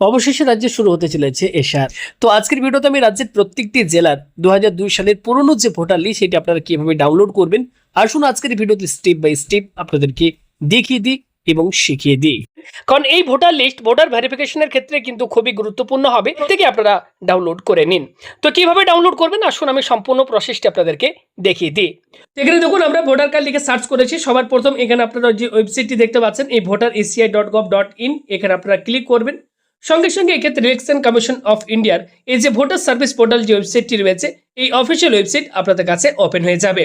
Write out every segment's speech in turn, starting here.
অবশেষে রাজ্যে শুরু হতে চলেছে এশার তো আজকের ভিডিওতে আমি রাজ্যের প্রত্যেকটি জেলার দু হাজার দুই সালের পুরনো যে ভোটার লিস্ট, সেটি আপনারা কীভাবে ডাউনলোড করবেন? আসুন আজকের ভিডিওতে স্টেপ বাই স্টেপ আপনাদেরকে দেখিয়ে দিই এবং শিখিয়ে দিই। কারণ এই ভোটার লিস্ট, ভোটার ভেরিফিকেশনের ক্ষেত্রে কিন্তু খুবই গুরুত্বপূর্ণ হবে থেকে আপনারা ডাউনলোড করে নিন। তো কীভাবে ডাউনলোড করবেন? আসুন আমি সম্পূর্ণ প্রসেসটি আপনাদেরকে দেখিয়ে দিই। এখানে দেখুন, আমরা ভোটার কার্ড লিখে সার্চ করেছি। সবার প্রথম এখানে আপনারা যে ওয়েবসাইটটি দেখতে পাচ্ছেন, এই voter ECI dot gov dot in এখানে আপনারা ক্লিক করবেন। সঙ্গে সঙ্গে এক্ষেত্রে ইলেকশন কমিশন অফ ইন্ডিয়ার এই যে ভোটার সার্ভিস পোর্টাল যে ওয়েবসাইটটি রয়েছে, এই অফিসিয়াল ওয়েবসাইট আপনাদের কাছে ওপেন হয়ে যাবে।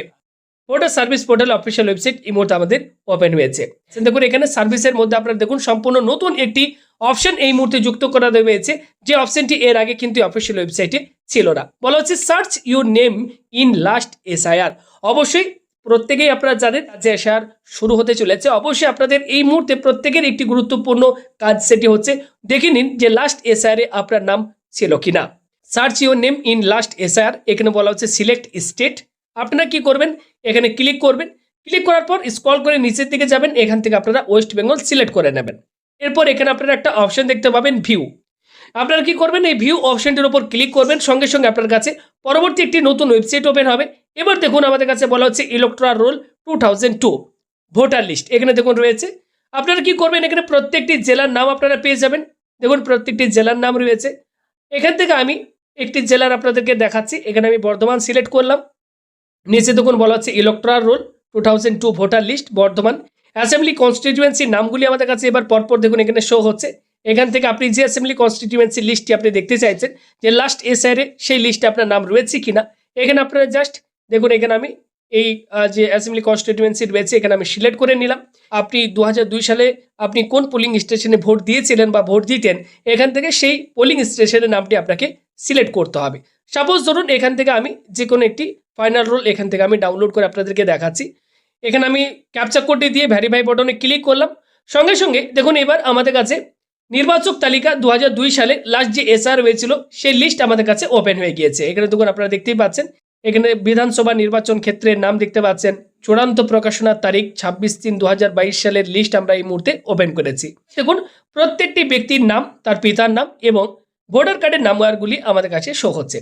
Voter service portal official website এই মুহূর্তে আমাদের ওপেন হয়েছে। দেখুন এখানে সার্ভিসের মধ্যে আপনারা দেখুন, সম্পূর্ণ নতুন একটি অপশন এই মুহূর্তে যুক্ত করা হয়েছে। যে অপশনটি এর আগে কিন্তু অফিসিয়াল ওয়েবসাইটে ছিল না। বলা হচ্ছে search your name in last SIR অবশ্যই প্রত্যেকেই আপনারা জানেন যে এসআর শুরু হতে চলেছে। অবশ্যই আপনাদের এই মুহূর্তে প্রত্যেকের একটি গুরুত্বপূর্ণ কাজ সেটি হচ্ছে দেখে নিন যে লাস্ট এসআইআর আপনার নাম ছিল কিনা। Search your name in last SIR এখানে বলা হচ্ছে সিলেক্ট স্টেট আপনারা কি করবেন? এখানে ক্লিক করবেন। ক্লিক করার পর স্ক্রল করে নিচের দিকে যাবেন, এখান থেকে আপনারা ওয়েস্ট বেঙ্গল সিলেক্ট করে নেবেন। এরপর এখানে আপনারা একটা অপশন দেখতে পাবেন ভিউ আপনারা কি করবেন? এই ভিউ অপশনটির উপর ক্লিক করবেন। সঙ্গে সঙ্গে আপনার কাছে পরবর্তী একটি নতুন ওয়েবসাইট ওপেন হবে। এবার দেখুন আমাদের কাছে বলা হচ্ছে electoral roll two thousand two voter list এখানে দেখুন রয়েছে। আপনারা কি করবেন? এখানে প্রত্যেকটি জেলার নাম আপনারা পেয়ে যাবেন। দেখুন, প্রত্যেকটি জেলার নাম রয়েছে। এখান থেকে আমি একটি জেলার আপনাদেরকে দেখাচ্ছি। এখানে আমি বর্ধমান সিলেক্ট করলাম। নিচে দেখুন বলা হচ্ছে electoral roll two thousand two voter list Bardhaman. Assembly কনস্টিটিউয়েন্সির নামগুলি আমাদের কাছে এবার পরপর দেখুন এখানে শো হচ্ছে। এখান থেকে আপনি যে অ্যাসেম্বলি কনস্টিটিউয়েন্সি লিস্টটি আপনি দেখতে চাইছেন, যে লাস্ট এসআইরে সেই লিস্টে আপনার নাম রয়েছে কিনা, এখানে আপনারা জাস্ট দেখুন, এখানে আমি এই যে অ্যাসেম্বলি কনস্টিটিউয়েন্সি রয়েছে এখানে আমি সিলেক্ট করে নিলাম। আপনি দু হাজার দুই সালে আপনি কোন পোলিং স্টেশনে ভোট দিয়েছিলেন বা ভোট দিতেন, এখান থেকে সেই পোলিং স্টেশনের নামটি আপনাকে সিলেক্ট করতে হবে। সাপোজ ধরুন, এখান থেকে আমি যে কোনো একটি ফাইনাল রোল এখান থেকে আমি ডাউনলোড করে আপনাদেরকে দেখাচ্ছি। এখানে আমি ক্যাপচার কোডটি দিয়ে ভ্যারিফাই বটনে ক্লিক করলাম। সঙ্গে সঙ্গে দেখুন, এবার আমাদের কাছে নির্বাচক তালিকা দু হাজার দুই সালে লাস্ট যে এসআর হয়েছিল, সেই লিস্ট আমাদের কাছে ওপেন হয়ে গিয়েছে। এখানে দেখুন, আপনারা দেখতেই পাচ্ছেন এখানে বিধানসভা নির্বাচন ক্ষেত্রের নাম দেখতে পাচ্ছেন। চূড়ান্ত প্রকাশনার তারিখ ছাব্বিশ তিন দু সালের লিস্ট আমরা এই মুহূর্তে ওপেন করেছি। দেখুন, প্রত্যেকটি ব্যক্তির নাম, তার পিতার নাম এবং ভোটার কার্ডের নাম্বারগুলি আমাদের কাছে শো হচ্ছে।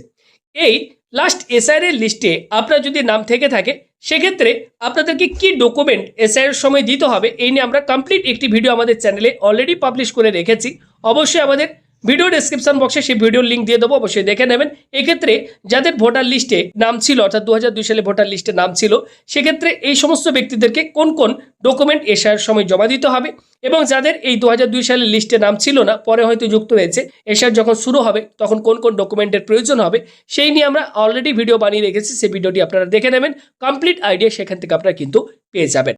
এই লাস্ট এসআইআর এর লিস্টে আপনার যদি নাম থেকে থাকে, সেক্ষেত্রে আপনাদেরকে কি ডকুমেন্ট এসআইআর সময় দিতে হবে, এই নিয়ে আমরা কমপ্লিট একটি ভিডিও আমাদের চ্যানেলে অলরেডি পাবলিশ করে রেখেছি। অবশ্যই আমাদের ভিডিও ডেসক্রিপশন বক্সে সেই ভিডিওর লিঙ্ক দিয়ে দেবো, অবশ্যই দেখে নেবেন। এক্ষেত্রে যাদের ভোটার লিস্টে নাম ছিল, অর্থাৎ দু হাজার দুই সালে ভোটার লিস্টে নাম ছিল, সেক্ষেত্রে এই সমস্ত ব্যক্তিদেরকে কোন কোন ডকুমেন্ট এশার সময় জমা দিতে হবে এবং যাদের এই দু সালের লিস্টে নাম ছিল না, পরে হয়তো যুক্ত হয়েছে এশার যখন শুরু হবে, তখন কোন কোন ডকুমেন্টের প্রয়োজন হবে, সেই নিয়ে আমরা অলরেডি ভিডিও বানিয়ে রেখেছি, সেই ভিডিওটি আপনারা দেখে নেবেন কমপ্লিট আইডিয়া সেখান থেকে আপনারা কিন্তু পেয়ে যাবেন।